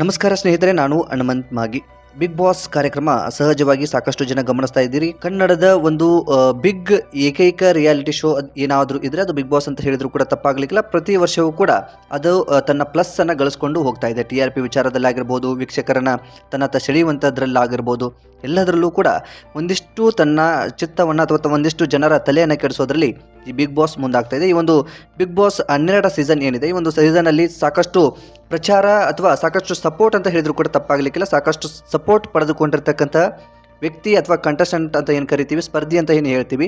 ನಮಸ್ಕಾರ ಸ್ನೇಹಿತರೆ, ನಾನು ಹನುಮಂತ್ ಮಾಗಿ. ಬಿಗ್ ಬಾಸ್ ಕಾರ್ಯಕ್ರಮ ಸಹಜವಾಗಿ ಸಾಕಷ್ಟು ಜನ ಗಮನಿಸ್ತಾ ಇದ್ದೀರಿ. ಕನ್ನಡದ ಒಂದು ಬಿಗ್ ಏಕೈಕ ರಿಯಾಲಿಟಿ ಶೋ ಏನಾದರೂ ಇದ್ರೆ ಅದು ಬಿಗ್ ಬಾಸ್ ಅಂತ ಹೇಳಿದ್ರು ಕೂಡ ತಪ್ಪಾಗಲಿಕ್ಕಿಲ್ಲ. ಪ್ರತಿ ವರ್ಷವೂ ಕೂಡ ಅದು ತನ್ನ ಪ್ಲಸ್ ಅನ್ನು ಗಳಿಸ್ಕೊಂಡು ಹೋಗ್ತಾ ಇದೆ. ಟಿ ಆರ್ ಪಿ ವಿಚಾರದಲ್ಲಾಗಿರ್ಬೋದು, ವೀಕ್ಷಕರನ್ನ ತನ್ನ ಸೆಳೆಯುವಂಥದ್ರಲ್ಲಾಗಿರ್ಬೋದು, ಎಲ್ಲದರಲ್ಲೂ ಕೂಡ ಒಂದಿಷ್ಟು ತನ್ನ ಚಿತ್ತವನ್ನು ಅಥವಾ ಒಂದಿಷ್ಟು ಜನರ ತಲೆಯನ್ನು ಕೆಡಿಸೋದ್ರಲ್ಲಿ ಈ ಬಿಗ್ ಬಾಸ್ ಮುಂದಾಗ್ತಾ ಇದೆ. ಈ ಒಂದು ಬಿಗ್ ಬಾಸ್ ಹನ್ನೆರಡರ ಸೀಸನ್ ಏನಿದೆ? ಈ ಒಂದು ಸೀಸನ್ ಅಲ್ಲಿ ಸಾಕಷ್ಟು ಪ್ರಚಾರ ಅಥವಾ ಸಾಕಷ್ಟು ಸಪೋರ್ಟ್ ಅಂತ ಹೇಳಿದ್ರು ಕೂಡ ತಪ್ಪಾಗ್ಲಿಕ್ಕಿಲ್ಲ. ಸಾಕಷ್ಟು ಸಪೋರ್ಟ್ ಪಡೆದುಕೊಂಡಿರ್ತಕ್ಕಂಥ ವ್ಯಕ್ತಿ ಅಥವಾ ಕಂಟೆಸ್ಟೆಂಟ್ ಅಂತ ಏನು ಕರಿತೀವಿ? ಸ್ಪರ್ಧಿ ಅಂತ ಏನು ಹೇಳ್ತೀವಿ?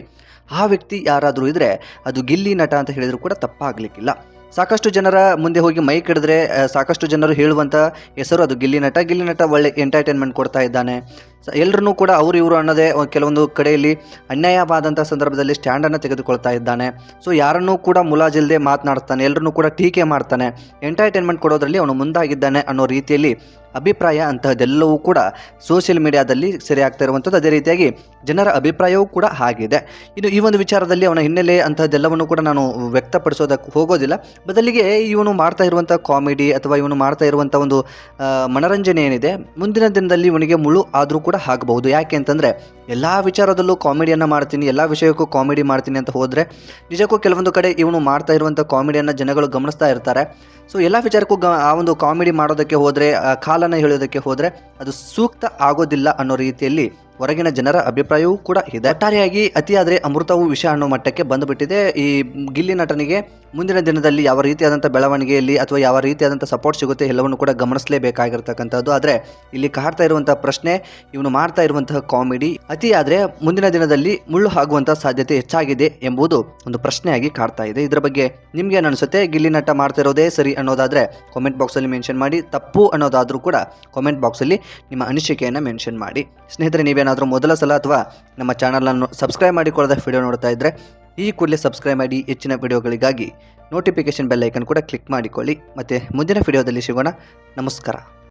ಆ ವ್ಯಕ್ತಿ ಯಾರಾದರೂ ಇದ್ರೆ ಅದು ಗಿಲ್ಲಿ ನಟ ಅಂತ ಹೇಳಿದ್ರು ಕೂಡ ತಪ್ಪಾಗ್ಲಿಕ್ಕಿಲ್ಲ. ಸಾಕಷ್ಟು ಜನರ ಮುಂದೆ ಹೋಗಿ ಮೈಕ್ ಹಿಡಿದ್ರೆ ಸಾಕಷ್ಟು ಜನರು ಹೇಳುವಂಥ ಹೆಸರು ಅದು ಗಿಲ್ಲಿ ನಟ. ಗಿಲ್ಲಿ ನಟ ಒಳ್ಳೆ ಎಂಟರ್ಟೈನ್ಮೆಂಟ್ ಕೊಡ್ತಾ ಇದ್ದಾನೆ. ಎಲ್ಲರನ್ನೂ ಕೂಡ ಅವರು ಇವರು ಅನ್ನೋದೇ ಕೆಲವೊಂದು ಕಡೆಯಲ್ಲಿ ಅನ್ಯಾಯವಾದಂಥ ಸಂದರ್ಭದಲ್ಲಿ ಸ್ಟ್ಯಾಂಡನ್ನು ತೆಗೆದುಕೊಳ್ತಾ ಇದ್ದಾನೆ. ಸೊ ಯಾರನ್ನೂ ಕೂಡ ಮುಲಾಜಿಲ್ಲದೆ ಮಾತನಾಡ್ತಾನೆ ಎಲ್ಲರನ್ನೂ ಕೂಡ ಟೀಕೆ ಮಾಡ್ತಾನೆ. ಎಂಟರ್ಟೈನ್ಮೆಂಟ್ ಕೊಡೋದ್ರಲ್ಲಿ ಅವನು ಮುಂದಾಗಿದ್ದಾನೆ ಅನ್ನೋ ರೀತಿಯಲ್ಲಿ ಅಭಿಪ್ರಾಯ ಅಂತಹದ್ದೆಲ್ಲವೂ ಕೂಡ ಸೋಷಿಯಲ್ ಮೀಡಿಯಾದಲ್ಲಿ ಸೆರೆ ಆಗ್ತಾ ಇರುವಂಥದ್ದು. ಅದೇ ರೀತಿಯಾಗಿ ಜನರ ಅಭಿಪ್ರಾಯವೂ ಕೂಡ ಆಗಿದೆ ಇನ್ನು ಈ ಒಂದು ವಿಚಾರದಲ್ಲಿ ಅವನ ಹಿನ್ನೆಲೆ ಅಂತಹದ್ದೆಲ್ಲವನ್ನು ಕೂಡ ನಾನು ವ್ಯಕ್ತಪಡಿಸೋದಕ್ಕೆ ಹೋಗೋದಿಲ್ಲ. ಬದಲಿಗೆ ಇವನು ಮಾಡ್ತಾ ಇರುವಂಥ ಕಾಮಿಡಿ ಅಥವಾ ಇವನು ಮಾಡ್ತಾ ಇರುವಂಥ ಒಂದು ಮನರಂಜನೆ ಏನಿದೆ, ಮುಂದಿನ ದಿನದಲ್ಲಿ ಇವನಿಗೆ ಮುಳು ಆದರೂ ಕೂಡ ಆಗಬಹುದು ಯಾಕೆ ಅಂತಂದರೆ ಎಲ್ಲ ವಿಚಾರದಲ್ಲೂ ಕಾಮಿಡಿಯನ್ನು ಮಾಡ್ತೀನಿ, ಎಲ್ಲ ವಿಷಯಕ್ಕೂ ಕಾಮಿಡಿ ಮಾಡ್ತೀನಿ ಅಂತ ಹೋದರೆ ನಿಜಕ್ಕೂ ಕೆಲವೊಂದು ಕಡೆ ಇವನು ಮಾಡ್ತಾ ಇರುವಂಥ ಕಾಮಿಡಿಯನ್ನು ಜನಗಳು ಗಮನಿಸ್ತಾ ಇರ್ತಾರೆ. ಸೊ ಎಲ್ಲ ವಿಚಾರಕ್ಕೂ ಗ ಆ ಒಂದು ಕಾಮಿಡಿ ಮಾಡೋದಕ್ಕೆ ಹೋದರೆ ಕಾಲನ್ನು ಹೇಳೋದಕ್ಕೆ ಹೋದರೆ ಅದು ಸೂಕ್ತ ಆಗೋದಿಲ್ಲ ಅನ್ನೋ ರೀತಿಯಲ್ಲಿ ಹೊರಗಿನ ಜನರ ಅಭಿಪ್ರಾಯವೂ ಕೂಡ ಇದೆ. ಒಟ್ಟಾರೆಯಾಗಿ ಅತಿಯಾದರೆ ಅಮೃತವು ವಿಷ ಅನ್ನೋ ಮಟ್ಟಕ್ಕೆ ಬಂದುಬಿಟ್ಟಿದೆ. ಈ ಗಿಲ್ಲಿ ನಟನಿಗೆ ಮುಂದಿನ ದಿನದಲ್ಲಿ ಯಾವ ರೀತಿಯಾದಂಥ ಬೆಳವಣಿಗೆಯಲ್ಲಿ ಅಥವಾ ಯಾವ ರೀತಿಯಾದಂಥ ಸಪೋರ್ಟ್ ಸಿಗುತ್ತೆ ಎಲ್ಲವನ್ನು ಕೂಡ ಗಮನಿಸಲೇಬೇಕಾಗಿರ್ತಕ್ಕಂಥದ್ದು. ಆದರೆ ಇಲ್ಲಿ ಕಾಡ್ತಾ ಇರುವಂಥ ಪ್ರಶ್ನೆ, ಇವನು ಮಾಡ್ತಾ ಇರುವಂತಹ ಕಾಮಿಡಿ, ಅತಿಯಾದರೆ ಮುಂದಿನ ದಿನದಲ್ಲಿ ಮುಳ್ಳು ಆಗುವಂಥ ಸಾಧ್ಯತೆ ಹೆಚ್ಚಾಗಿದೆ ಎಂಬುದು ಒಂದು ಪ್ರಶ್ನೆಯಾಗಿ ಕಾಡ್ತಾ ಇದೆ. ಇದರ ಬಗ್ಗೆ ನಿಮ್ಗೆ ಏನು ಅನಿಸುತ್ತೆ? ಗಿಲ್ಲಿ ನಟ ಮಾಡ್ತಾ ಇರೋದೇ ಸರಿ ಅನ್ನೋದಾದರೆ ಕಾಮೆಂಟ್ ಬಾಕ್ಸಲ್ಲಿ ಮೆನ್ಷನ್ ಮಾಡಿ. ತಪ್ಪು ಅನ್ನೋದಾದರೂ ಕೂಡ ಕಾಮೆಂಟ್ ಬಾಕ್ಸಲ್ಲಿ ನಿಮ್ಮ ಅನಿಸಿಕೆಯನ್ನು ಮೆನ್ಷನ್ ಮಾಡಿ. ಸ್ನೇಹಿತರೆ ನೀವೇನಾದರೂ ಮೊದಲ ಸಲ ಅಥವಾ ನಮ್ಮ ಚಾನಲನ್ನು ಸಬ್ಸ್ಕ್ರೈಬ್ ಮಾಡಿಕೊಳ್ಳದ ವಿಡಿಯೋ ನೋಡ್ತಾ ಇದ್ದರೆ ಈ ಕೂಡಲೇ ಸಬ್ಸ್ಕ್ರೈಬ್ ಮಾಡಿ ಹೆಚ್ಚಿನ ವಿಡಿಯೋಗಳಿಗಾಗಿ ನೋಟಿಫಿಕೇಷನ್ ಬೆಲ್ಲೈಕನ್ ಕೂಡ ಕ್ಲಿಕ್ ಮಾಡಿಕೊಳ್ಳಿ. ಮತ್ತು ಮುಂದಿನ ವಿಡಿಯೋದಲ್ಲಿ ಸಿಗೋಣ. ನಮಸ್ಕಾರ.